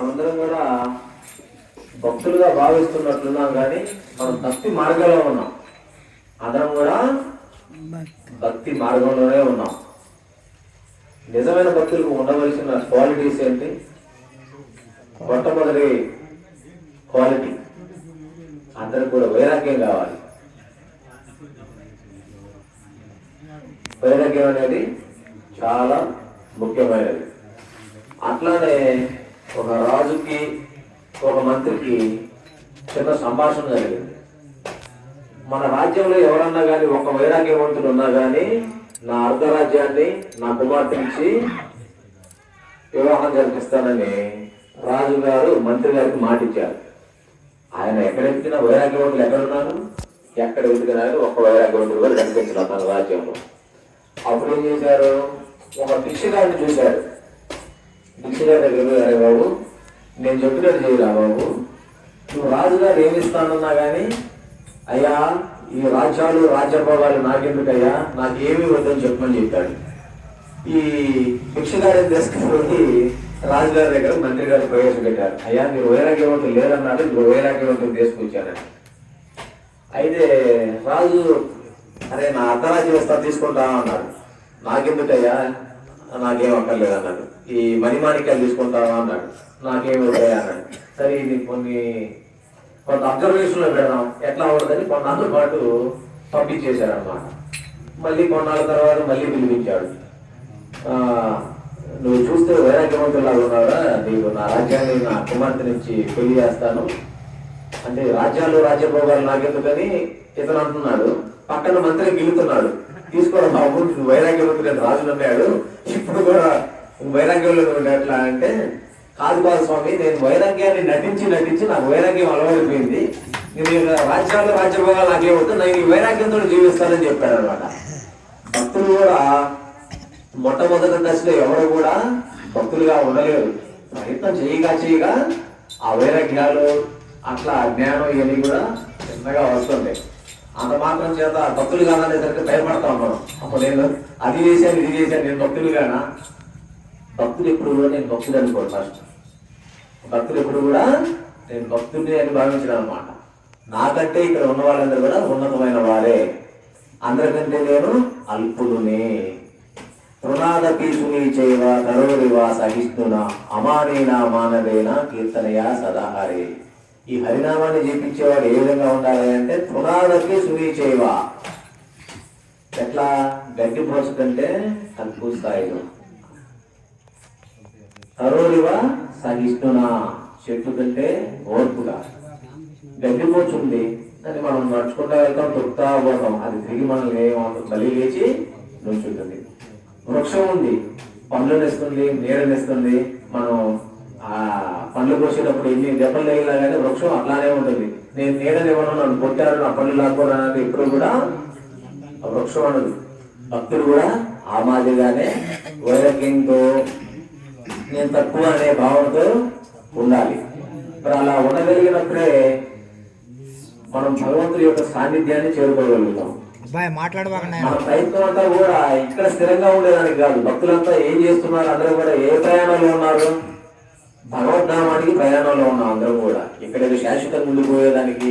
మనమందరం కూడా భక్తులుగా భావిస్తున్నట్లున్నాం కానీ మనం భక్తి మార్గంలో ఉన్నాం. అందరం కూడా భక్తి మార్గంలోనే ఉన్నాం. నిజమైన భక్తులకు ఉండవలసిన క్వాలిటీస్ ఏంటి? మొట్టమొదటి క్వాలిటీ అందరికి కూడా వైరాగ్యం కావాలి. వైరాగ్యం అనేది చాలా ముఖ్యమైనది. అట్లానే ఒక రాజుకి ఒక మంత్రికి చిన్న సంభాషణ జరిగింది. మన రాజ్యంలో ఎవరన్నా కానీ ఒక వైరాగ్యవంతుడు ఉన్నా కానీ నా అర్ధరాజ్యాన్ని నా కుమార్తెనిచ్చి వివాహం జరిపిస్తానని రాజుగారు మంత్రి గారికి మాటిచ్చారు. ఆయన ఎక్కడ వెతికినా వైరాగ్యవంతులు ఎక్కడున్నారు? ఎక్కడ వెతికినా ఒక ఒక్క వైరాగ్యవంతుడు కూడా కనిపించడం తన రాజ్యంలో. అప్పుడు ఏం చేశారు? ఒక భిక్షగాడిని చూశారు. భిక్షగాడి దగ్గర పోయి, అరే బాబు. నేను చెప్పినట్టు చేయరా బాబు. నువ్వు రాజుగారు ఏమిస్తానన్నా కానీ అయ్యా ఈ రాజ్యాలు రాజ్యభోగాలు నాకెందుకయ్యా? నాకేమీ వద్దని చెప్పమని చెప్పాడు. ఈ భిక్షగారి తీసుకుని రాజుగారి దగ్గర మంత్రి గారు ప్రవేశపెట్టారు అయ్యా మీరు వైరాగ్యవంతులు లేదన్నారు మీరు వైరాగ్యవంతులు తీసుకొచ్చారని అయితే రాజు అరే నా అర్ధరాజ్యం వస్తా తీసుకుంటా అన్నాడు. నాకెందుకయ్యా? నాకేం అక్కర్లేదు అన్నాడు. ఈ మణిమాణిక్యాలు తీసుకుంటావా అన్నాడు. నాకేమి వద్దాయా అన్నాడు. సరే ఇది కొన్ని కొంత అబ్జర్వేషన్లో పెడదాం. ఎట్లా ఉండదని కొన్నాళ్ళ పాటు పంపించేశారన్నమాట. మళ్ళీ కొన్నాళ్ళ తర్వాత మళ్ళీ పిలిపించాడు. నువ్వు చూస్తే వైరాగ్యవంతులాగా ఉన్నావా నీకు నా రాజ్యాన్ని నా కుమార్తె నుంచి పెళ్ళి చేస్తాను. అంటే రాజ్యాలు రాజ్యభోగాలు నాకెందుకని ఇతను అంటున్నాడు. పక్కన మంత్రి గెలుతున్నాడు. తీసుకోవడం బాబు నువ్వు వైరాగ్యవంతుడు రాజులు రాజు ఇప్పుడు కూడా వైరాగ్యంలో ఉండే ఎట్లా అంటే కాదు కాదు స్వామి నేను వైరాగ్యాన్ని నటించి నటించి నాకు వైరాగ్యం అలవైపోయింది నేను ఇక రాజ్యాలు రాజ్యభోగాలు వద్దు నేను ఈ వైరాగ్యంతో జీవిస్తానని చెప్పాడు అనమాట. భక్తులు కూడా మొట్టమొదటి దశలో ఎవరు కూడా భక్తులుగా ఉండలేరు. ప్రయత్నం చేయగా చేయగా ఆ వైరాగ్యాలు అట్లా జ్ఞానం ఇవన్నీ కూడా చిన్నగా వస్తుంటాయి. అంత మాత్రం చేత భక్తులు కాదనేసరికి భయపడతా ఉన్నాను అప్పుడు నేను అది చేశాను ఇది చేశాను నేను భక్తులు కానా? భక్తులు ఎప్పుడు కూడా నేను భక్తుడు అనుకోడు ఫస్ట్ భక్తులు ఎప్పుడు కూడా నేను భక్తుడిని అని భావించడం అనమాట నాకంటే ఇక్కడ ఉన్న వాళ్ళందరూ కూడా ఉన్నతమైన వారే. అందరికంటే నేను అల్పుడునే. తృణాదపి సునీ చేయవ నరోరివా సహిష్ణున అమానేనా మానవేనా కీర్తనయ సదాహారే. ఈ హరినామాన్ని జపించేవాడు ఏ విధంగా ఉండాలి అంటే పునాదకి సునీ చేయవ. ఎట్లా? గడ్డి పోస కంటే తక్కువ స్థాయిలో. తరోలివ సహిష్ణునా. చెట్టు కంటే ఓర్పుగా. గడ్డి పోచుంది దాన్ని మనం నడుచుకుంటా వెళ్తాం తొక్కుతా పోతాం. అది తిరిగి మనల్ని బలి లేచి నుంచుంటుంది వృక్షం ఉంది. పండ్లనిస్తుంది నీడనిస్తుంది మనం ఆ పండ్లు కోసేటప్పుడు ఎన్ని దెబ్బలు తగిలినా కానీ వృక్షం అట్లానే ఉంటుంది. నేను నీడనివ్వను నన్ను కొట్టారు నా పండ్లు లాక్కోవడం అనేది ఎప్పుడు కూడా ఆ వృక్షం అనదు. భక్తుడు కూడా ఆ మాదిరిగానే వైరాగ్యంతో నేను తక్కువ అనే భావంతో ఉండాలి. మరి అలా ఉండగలిగినప్పుడే మనం భగవంతుడి యొక్క సాన్నిధ్యాన్ని చేరుకోగలుగుతాం. మన ప్రయత్నం అంతా కూడా ఇక్కడ స్థిరంగా ఉండేదానికి కాదు. భక్తులంతా ఏం చేస్తున్నారు? అందరూ కూడా ఏ ప్రయాణంలో ఉన్నారు? భగవద్ధామానికి ప్రయాణంలో ఉన్నాం అందరం కూడా. ఇక్కడ ఏదో శాశ్వతంగా ఉండిపోయేదానికి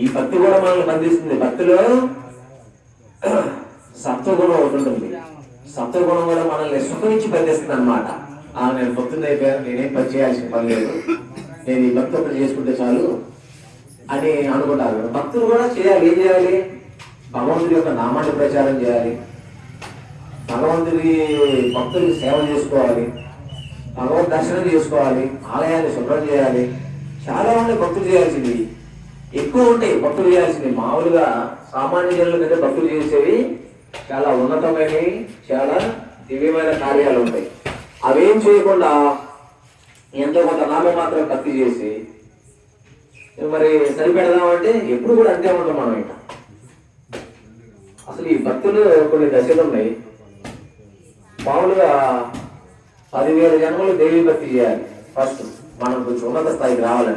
ఈ భక్తి కూడా మనల్ని బంధిస్తుంది. భక్తిలో సత్వగుణం ఒకటి ఉంటుంది. సత్వగుణం కూడా మనల్ని సుఖించి బంధిస్తుంది అనమాట ఆ నేను భక్తుని అయిపోయాను నేనేం పని చేయాల్సిన పని లేదు. నేను ఈ భక్తి ఒకటి చేసుకుంటే చాలు అని అనుకుంటారు భక్తులు కూడా చేయాలి ఏం చేయాలి? భగవంతుడి యొక్క నామాన్ని ప్రచారం చేయాలి. భగవంతుడి భక్తులకి సేవ చేసుకోవాలి. భగవద్ దర్శనం చేసుకోవాలి ఆలయాన్ని శుభ్రం చేయాలి. చాలా మంది భక్తులు చేయాల్సింది ఎక్కువ ఉంటాయి భక్తులు చేయాల్సింది. మామూలుగా సామాన్య జనుల కంటే భక్తులు చేసేవి చాలా ఉన్నతమైనవి చాలా దివ్యమైన కార్యాలు ఉంటాయి. అవేం చేయకుండా ఎంతో కొంత నామ మాత్రం భక్తి చేసి మరి సరిపెడదామంటే ఎప్పుడు కూడా అంతే ఉంటాం మనం ఇంకా. అసలు ఈ భక్తులు కొన్ని దశలు ఉన్నాయి. మామూలుగా పదివేల జన్మలు దేవి భక్తి చేయాలి. ఫస్ట్ మనం కొంచెం ఉన్నత స్థాయికి రావాలని.